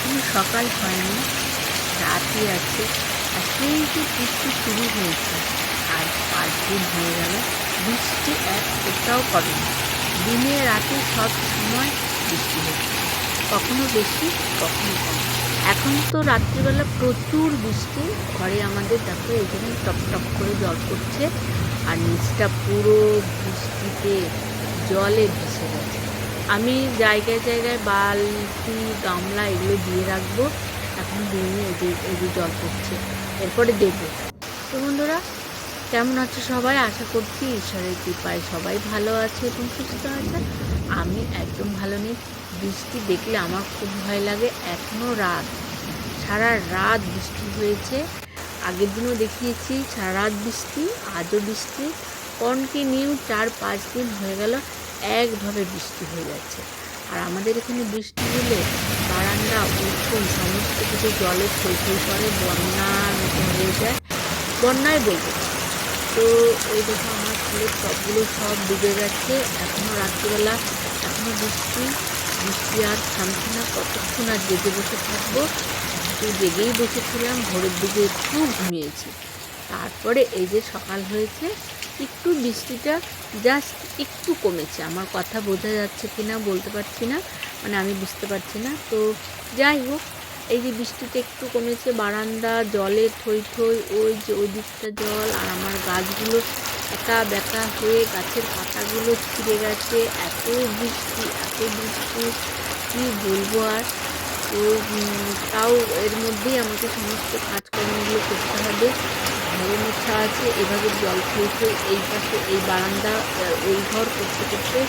এখনও সকাল হয়নি, রাতই আছে, আর সেই যে বৃষ্টি শুরু হয়েছে, আর পাঁচ দিন হয়ে গেল, বৃষ্টি এক ফোঁটাও করেনি দিনে রাতে সব সময় বৃষ্টি হচ্ছে, কখনো বেশি, কখনো কম। এখন তো রাত্রিবেলা প্রচুর বৃষ্টি, ঘরে আমাদের দেখো এখানে টপ টপ করে জল পড়ছে, আর নিচটা পুরো বৃষ্টিতে, জলে ভেসে গেছে। আমি জায়গায় জায়গায় বালতি, গামলা এগুলো দিয়ে রাখব। এখন দিয়ে এই যে জল পড়ছে। এরপরে দেবো তো বন্ধুরা, কেমন আছে সবাই? আশা করছি ঈশ্বরের কৃপায় সবাই ভালো আছে এবং সুস্থ আছে। আমি একদম ভালো নেই। বৃষ্টি দেখলে আমার খুব ভয় লাগে। এখনও রাত, সারা রাত বৃষ্টি হয়েছে। আগের দিনও দেখিয়েছি, সারা রাত বৃষ্টি, আজও বৃষ্টি। কন্টিনিউ চার পাঁচ দিন হয়ে গেল। একভাবে বৃষ্টি হয়ে যাচ্ছে। আর আমাদের এখানে বৃষ্টি হলে বারান্দা, উঠোন, সমস্ত কিছু জলে থই করে বন্যার মতো হয়ে যায়। বন্যায় বলব। তো এই দেখো আমার ফুলের সবগুলো সব ডুবে গেছে। এখনও রাত্রিবেলা এখনও বৃষ্টি বৃষ্টি আর থামছে না। কতক্ষণ আর জেগে বসে থাকব? একটু জেগেই বসেছিলাম ভোরের দিকে একটু ঘুমিয়েছি। তারপরে এই যে সকাল হয়েছে একটু বৃষ্টিটা জাস্ট একটু কমেছে। আমার কথা বোঝা যাচ্ছে কি না বলতে পারছি না মানে আমি বুঝতে পারছি না। তো যাই হোক, এই যে বৃষ্টিটা একটু কমেছে, বারান্দা, জলে থই থই, ওই যে ওই দিকটা জল, আর আমার গাছগুলো একা বেকা হয়ে গাছের পাতাগুলো ছিঁড়ে গেছে। এত বৃষ্টি এত বৃষ্টি, কী বলব আর? তো তাও এর মধ্যেই আমাকে সমস্ত কাজকর্মগুলো করতে হবে। ঘরে মোছা আছে, এভাবে জল খেয়ে খেয়ে এই পাশে এই বারান্দা ওই ঘর করতে করতে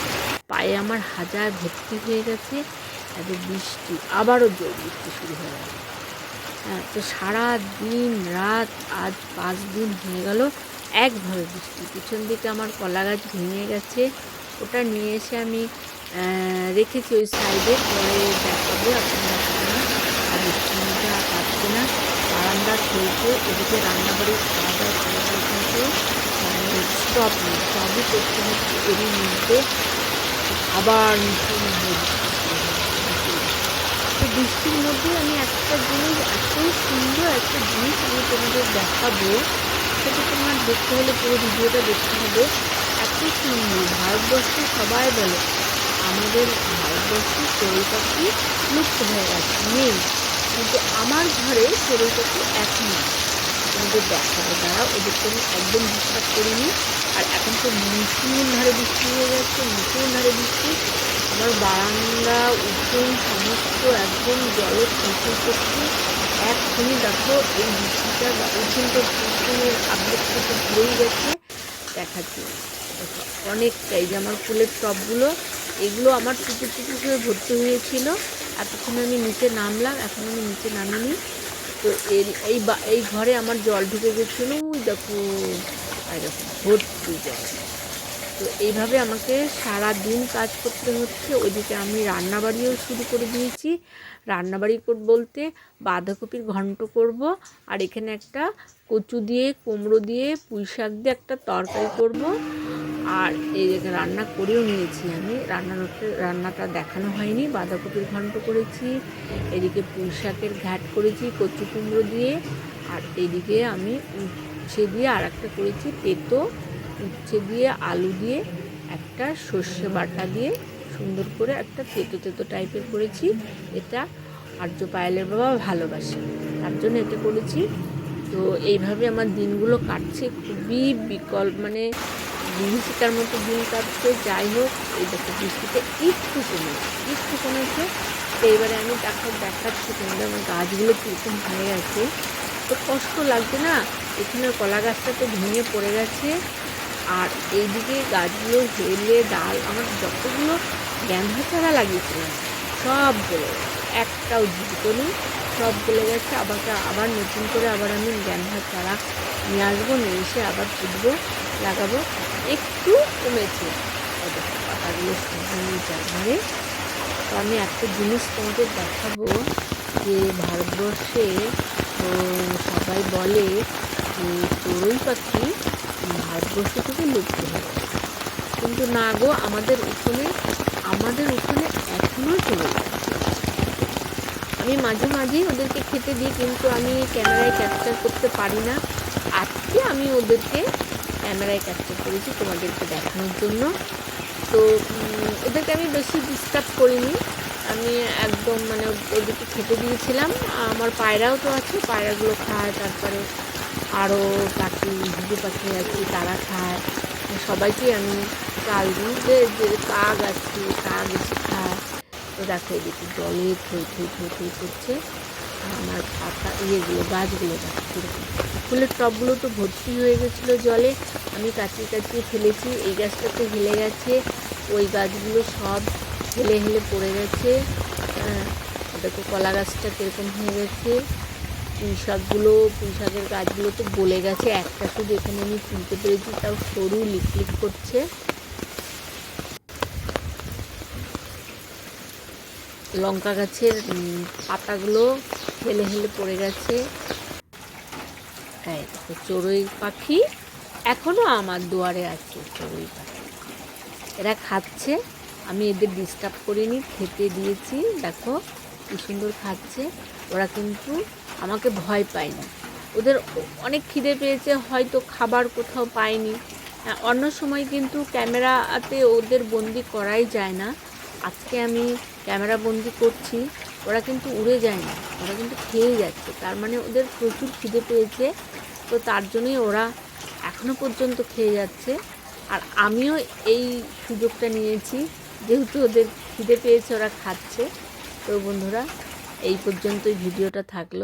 পায়ে আমার হাজার ভর্তি হয়ে গেছে, এত বৃষ্টি, আবারও জোর বৃষ্টি শুরু হয়ে গেল। হ্যাঁ তো সারা দিন রাত আজ পাঁচ দিন হয়ে গেল, একভাবে বৃষ্টি, পিছন দিকে আমার কলা গাছ ভেঙে গেছে, ওটা নিয়ে এসে আমি রেখেছি ওই সাইডে পরে দেখাবো না আর বৃষ্টির আর খেলতে এদিকে রান্নাবাড়ি খাওয়া দাওয়া দাওয়া কিন্তু স্টপ নেই সবই করতে হচ্ছে, এরই মধ্যে আবার নতুন। তো বৃষ্টির মধ্যে আমি একটা জিনিস এত সুন্দর একটা জিনিস আমি তোমাদের দেখাবো, সেটা তোমার দেখতে হলে পুরো ভিডিওটা দেখতে হবে। এত সুন্দর, ভারতবর্ষে সবাই বলে, আমাদের ভারতবর্ষে চড়ুই পাখি লুপ্ত হয়ে গেছে, নেই। কিন্তু আমার ঘরে এখনও আছে তোমাদের দেখাবো দ্বারা ওদেরকে আমি একদম বিশ্বাস করিনি। আর এখন তো মুসুল ধারে বৃষ্টি হয়ে যাচ্ছে মুসুল ধারে বৃষ্টি। আমার বারান্দা উঠোন সমস্ত একদম জলে ফুলফুল করছে এক্ষুনি দেখো এই বৃষ্টিটা তো উঠোনের আপডেট থেকে ভরেই গেছে। দেখাচ্ছি দেখো, অনেকটা যে আমার ফুলের টপগুলো এগুলো আমার টুকু টুকু হয়ে ভর্তি হয়েছিল। এতক্ষণ আমি নিচে নামলাম, এখন আমি নিচে নামিনি। তো এর, এই এই ঘরে আমার জল ঢুকে গেছিল, ওই দেখো ভর্তি জল। তো এইভাবে আমাকে সারা দিন কাজ করতে হচ্ছে। ওইদিকে আমি রান্নাবাড়িও শুরু করে দিয়েছি। রান্নাবাড়ি কর, বলতে বাঁধাকপির ঘন্ট করব, আর এখানে একটা কচু দিয়ে, কুমড়ো দিয়ে পুঁই শাক দিয়ে একটা তরকারি করব। আর এই রান্না করেও নিয়েছি আমি। রান্নাটা রান্নাটা দেখানো হয়নি, বাঁধাকপির ঘন্ট করেছি, এদিকে পুঁই শাকের ঘ্যাট করেছি, কচু কুমড়ো দিয়ে, আর এদিকে আমি উচ্ছে দিয়ে আর একটা করেছি, তেতো, উচ্ছে দিয়ে আলু দিয়ে একটা সর্ষে বাটা দিয়ে সুন্দর করে একটা তেতো তেতো টাইপের করেছি। এটা আর্য পায়েলের বাবা ভালোবাসে, তার জন্য এটা করেছি। তো এইভাবে আমার দিনগুলো কাটছে, খুবই বিকল মানে বিভীষিকার মতো দিন কাটছে। যাই হোক, এই দেখো বৃষ্টিতে একটু কমেছে একটু কমেছে। তো এবারে আমি দেখা, দেখাচ্ছি তোমাদের আমার গাছগুলো কীরকম হয়ে গেছে। তো কষ্ট লাগছে না? এখানে কলা গাছটা তো ভেঙে পড়ে গেছে। আর এইদিকে গাছগুলো হেলে, ডাল, আমার যতগুলো গ্যান্ধা চারা লাগিয়েছিলাম, সব গলে গেছে। একটাও জীবিত নেই। সব গলে গেছে আবার আবার নতুন করে আবার আমি গ্যান্ধা চারা নিয়ে আসব, নিয়ে এসে আবার পুঁতবো, লাগাবো। একটু কমেছে। পাতাগুলো যাবে। তো আমি একটা জিনিস তোমাদের দেখাবো যে ভারতবর্ষে সবাই বলে যে চড়ুই পাখি ভারতবর্ষ থেকে লুপ্ত হয়ে কিন্তু না গো, আমাদের উঠোনে আমাদের উঠোনে এখনও আছে। আমি মাঝে মাঝেই ওদেরকে খেতে দিই, কিন্তু আমি ক্যামেরায় ক্যাপচার করতে পারি না। আজকে আমি ওদেরকে ক্যামেরায় ক্যাপচার করেছি তোমাদেরকে দেখানোর জন্য। তো ওদেরকে আমি বেশি ডিস্টার্ব করিনি। আমি একদম মানে ওদেরকে খেতে দিয়েছিলাম। আমার পায়রাও তো আছে, পায়রাগুলো খায়, তারপরে আরও পাখি হিজু পাখি আছে, তারা খায়। সবাইকে আমি যে যে কাক আছে, কাক এসে খায়। তো দেখো এদিকে জলে থই থই থই থই করছে। আমার পাতা ইয়েগুলো গাছগুলো দেখো ফুলের টবগুলো তো ভর্তি হয়ে গেছিল জলে। আমি কাচিয়ে কাচিয়ে ফেলেছি। এই গাছটা তো হেলে গেছে। ওই গাছগুলো সব হেলে হেলে পড়ে গেছে। হ্যাঁ, দেখো কলা গাছটা কীরকম হয়ে গেছে। পুঁই শাকগুলো পুঁই শাকের গাছগুলো তো গলে গেছে। একটা শুধু এখানে আমি তুলতে পেরেছি তাও সরু লিক লিকলিক করছে। লঙ্কা গাছের পাতাগুলো হেলে হেলে পড়ে গেছে। চড়ুই পাখি এখনও আমার দুয়ারে আছে, চড়ুই পাখি। এরা খাচ্ছে, আমি এদের ডিস্টার্ব করিনি, খেতে দিয়েছি। দেখো কি সুন্দর খাচ্ছে। ওরা কিন্তু আমাকে ভয় পায়নি। ওদের অনেক খিদে পেয়েছে, হয়তো খাবার কোথাও পায়নি। অন্য সময় কিন্তু ক্যামেরাতে ওদের বন্দি করাই যায় না। আজকে আমি ক্যামেরা বন্দি করছি, ওরা কিন্তু উড়ে যায় না, ওরা কিন্তু খেয়ে যাচ্ছে। তার মানে ওদের প্রচুর খিদে পেয়েছে, তো তার জন্যই ওরা এখনও পর্যন্ত খেয়ে যাচ্ছে। আর আমিও এই সুযোগটা নিয়েছি, যেহেতু ওদের খিদে পেয়েছে, ওরা খাচ্ছে। তো বন্ধুরা, এই পর্যন্তই ভিডিওটা থাকল।